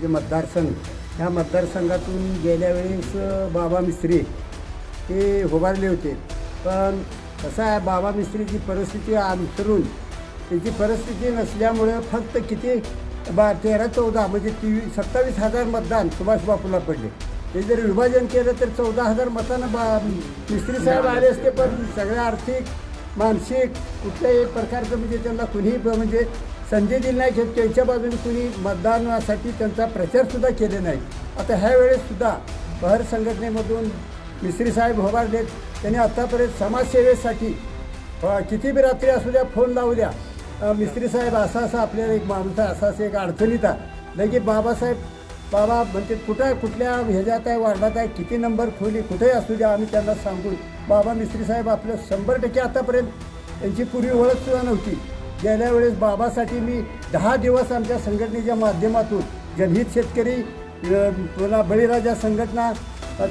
जे मतदारसंघ ह्या मतदारसंघातून गेल्या वेळेस बाबा मिस्त्री हे उभारले होते. पण कसं आहे बाबा मिस्त्रीची परिस्थिती अनुसरून त्याची परिस्थिती नसल्यामुळे फक्त किती बा तेरा चौदा म्हणजे ती सत्तावीस हजार मतदान सुभाष बापूला पडले. ते जर विभाजन केलं तर चौदा हजार मतानं बा मिस्त्री साहेब आले असते पण सगळ्या आर्थिक मानसिक कुठल्याही प्रकारचं म्हणजे त्यांना कुणीही म्हणजे संधी दिली नाही की त्यांच्या बाजूने कुणी मतदानासाठी त्यांचा प्रचारसुद्धा केले नाही. आता ह्या वेळेससुद्धा बहर संघटनेमधून मिस्त्री साहेब उभारलेत त्यांनी आत्तापर्यंत समाजसेवेसाठी किती बी रात्री असू द्या फोन लावू द्या. मिस्त्री साहेब असा असा आपल्याला एक माणूस आहे असा असा एक अडचणीत आहे. लगेच बाबासाहेब बाबा म्हणते कुठं आहे कुठल्या ह्याच्यात आहे वार्डात आहे किती नंबर खोली कुठेही असू द्या आम्ही त्यांना सांगू. बाबा मिस्त्री साहेब आपलं शंभर टक्के आतापर्यंत त्यांची पूर्वी ओळखसुद्धा नव्हती. गेल्या वेळेस बाबासाठी मी दहा दिवस आमच्या संघटनेच्या माध्यमातून जनहित शेतकरी पुन्हा बळीराजा संघटना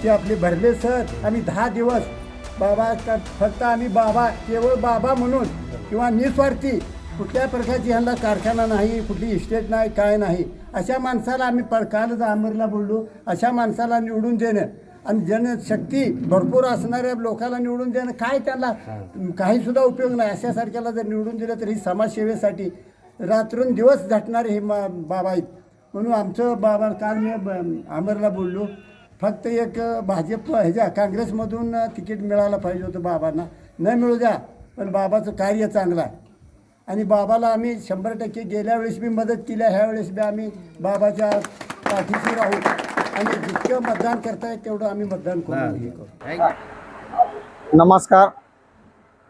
ते आपले भरले सर आम्ही दहा दिवस बाबा फक्त आम्ही बाबा केवळ बाबा म्हणून किंवा निस्वार्थी कुठल्या प्रकारची ह्यांना कारखाना नाही कुठली इस्टेट नाही काय नाही. अशा माणसाला आम्ही प कालच आमरला बोललो. अशा माणसाला निवडून देणं. आणि जनशक्ती भरपूर असणाऱ्या लोकांना निवडून देणं काय त्यांना काही सुद्धा उपयोग नाही. अशासारख्याला जर निवडून दिलं तर ही समाजसेवेसाठी रात्रून दिवस झटणारे हे मा बाबा आहेत. म्हणून आमचं बाबा काल मी आमरला बोललो. फक्त एक भाजप ह्याच्या काँग्रेसमधून तिकीट मिळायला पाहिजे होतं बाबांना. न मिळू द्या पण बाबाचं कार्य चांगलं आहे. आणि बाबाला आम्ही शंभर टक्के गेल्या वेळेस बी मदत केली ह्या वेळेस बी आम्ही बाबाच्या पाठीशी राहू. आणि जितकं मतदान करता येईल तेवढं आम्ही मतदान करू. हे. करू. नमस्कार.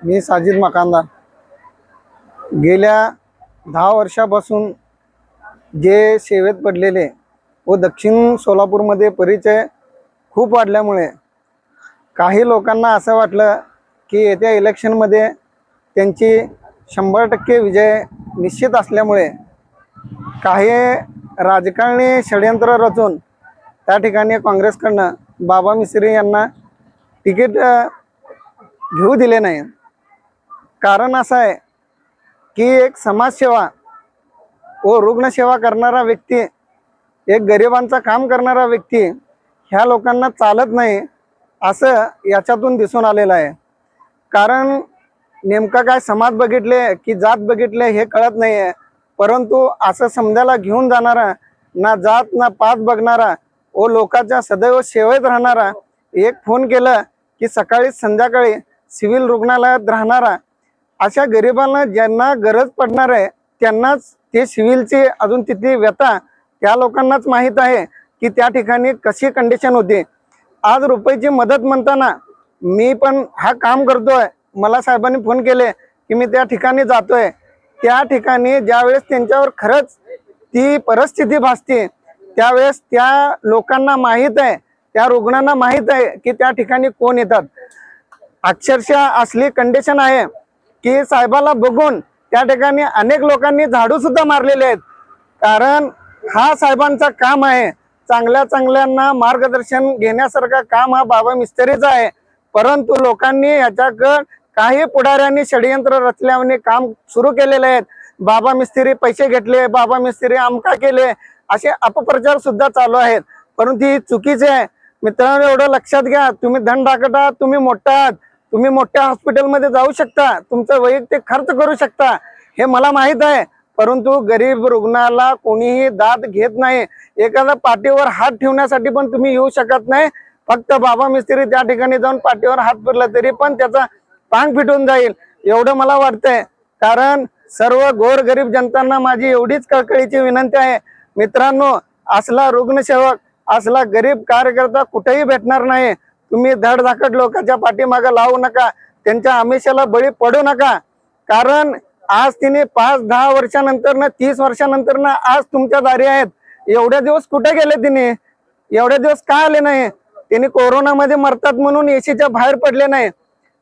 मी साजिद मकानदार. गेल्या दहा वर्षापासून जे सेवेत पडलेले व दक्षिण सोलापूरमध्ये परिचय खूप वाढल्यामुळे काही लोकांना असं वाटलं की येत्या इलेक्शनमध्ये त्यांची शंभर टक्के विजय निश्चित असल्यामुळे काही राजकारणी षडयंत्र रचून त्या ठिकाणी काँग्रेसकडनं बाबा मिस्त्री यांना तिकीट घेऊ दिले नाही. कारण असं आहे की एक समाजसेवा व रुग्णसेवा करणारा व्यक्ती एक गरिबांचं काम करणारा व्यक्ती ह्या लोकांना चालत नाही असं याच्यातून दिसून आलेलं आहे. कारण नेमका काय समाज बघितले की जात बघितले हे कळत नाही आहे परंतु असं समजायला घेऊन जाणारा ना जात ना पात बघणारा व लोकांच्या सदैव सेवेत राहणारा एक फोन केलं की सकाळी संध्याकाळी सिव्हिल रुग्णालयात राहणारा अशा गरिबांना ज्यांना गरज पडणार आहे त्यांनाच ते सिव्हिलची अजून तिथली व्यथा त्या लोकांनाच माहीत आहे की त्या ठिकाणी कशी कंडिशन होती. आज रुपयाची मदत म्हणताना मी पण हा काम करतोय. मला साहेबांनी फोन केले की मी त्या ठिकाणी जातोय. त्या ठिकाणी ज्यावेळेस त्यांच्यावर खरंच ती परिस्थिती भासते त्यावेळेस त्या लोकांना माहीत आहे त्या रुग्णांना माहीत आहे की त्या ठिकाणी कोण येतात. अक्षरशः असली कंडिशन आहे की साहेबाला बघून त्या ठिकाणी अनेक लोकांनी झाडू सुद्धा मारलेले आहेत. कारण हा साहेबांचा काम आहे. चांगल्या चांगल्यांना मार्गदर्शन घेण्यासारखा काम हा बाबा मिस्त्रीचा आहे. परंतु लोकांनी याच्याकडं काही पुढाऱ्यांनी षडयंत्र रचल्याने काम सुरू केलेले आहेत. बाबा मिस्त्री पैसे घेतले बाबा मिस्त्री आमका केले असे अपप्रचार सुद्धा चालू आहेत. परंतु ही चुकीचे आहे. मित्रांनो एवढं लक्षात घ्या तुम्ही धन आहात तुम्ही मोठा आहात. तुम्ही मोठ्या हॉस्पिटलमध्ये जाऊ शकता तुमचा वैयक्तिक खर्च करू शकता हे मला माहीत आहे. परंतु गरीब रुग्णाला कोणीही दाद घेत नाही. एखादा पाठीवर हात ठेवण्यासाठी पण तुम्ही येऊ शकत नाही. फक्त बाबा मिस्त्री त्या ठिकाणी जाऊन पाठीवर हात फिरला तरी पण त्याचा पांग फिटून जाईल. एवढं मला वाटतंय. कारण सर्व गोर गरीब जनतांना माझी एवढीच कळकळीची विनंती आहे. मित्रांनो असला रुग्णसेवक असला गरीब कार्यकर्ता कुठेही भेटणार नाही. तुम्ही धडधाकट लोकांच्या पाठीमागं लावू नका. त्यांच्या आमिषाला बळी पडू नका. कारण आज तिने पाच दहा वर्षानंतर ना तीस वर्षानंतर ना आज तुमच्या दारी आहेत. एवढ्या दिवस कुठे गेले तिने? एवढ्या दिवस का आले नाही? त्यांनी कोरोनामध्ये मरतात म्हणून एसीच्या बाहेर पडले नाही.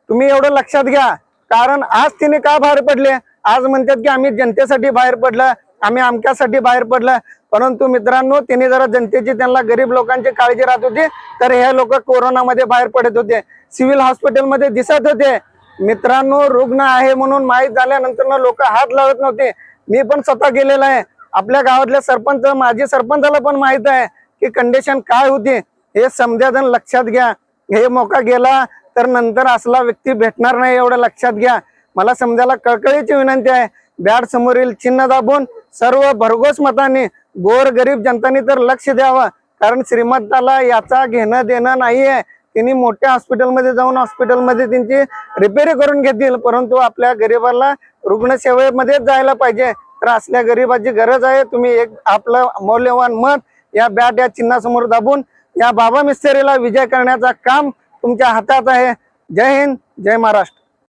तुम्ही एवढं लक्षात घ्या. कारण आज तिने का बाहेर पडले? आज म्हणतात की आम्ही जनतेसाठी बाहेर पडलं आम्ही अमक्यासाठी बाहेर पडलं. परंतु मित्रांनो तिने जरा जनतेची त्यांना गरीब लोकांची काळजी राहत होती तर हे लोक कोरोनामध्ये बाहेर पडत होते. सिव्हिल हॉस्पिटलमध्ये दिसत होते. मित्रांनो रुग्ण आहे म्हणून माहीत झाल्यानंतर लोक हात लावत नव्हते. मी पण स्वतः गेलेला आहे. आपल्या गावातल्या सरपंच माजी सरपंचाला पण माहीत आहे की कंडिशन काय होती. हे समजाजण लक्षात घ्या. हे मोका गेला तर नंतर असला व्यक्ती भेटणार नाही एवढं लक्षात घ्या. मला समजायला कळकळीची विनंती आहे. बॅट समोरील चिन्ह दाबून सर्व भरघोस मताने गोर गरीब जनतानी तर लक्ष द्यावं. कारण श्रीमंताला याचा घेणं देणं नाहीये. तिने त्यांनी मोठ्या हॉस्पिटलमध्ये जाऊन हॉस्पिटलमध्ये त्यांची रिपेअरी करून घेतील. परंतु आपल्या गरीबाला रुग्णसेवेमध्येच जायला पाहिजे. तर असल्या गरीबाची गरज आहे. तुम्ही एक आपलं मौल्यवान मत या बॅट या चिन्हासमोर दाबून या बाबा मिस्त्रीला विजय करण्याचा काम तुमच्या हातात आहे. जय हिंद जय महाराष्ट्र.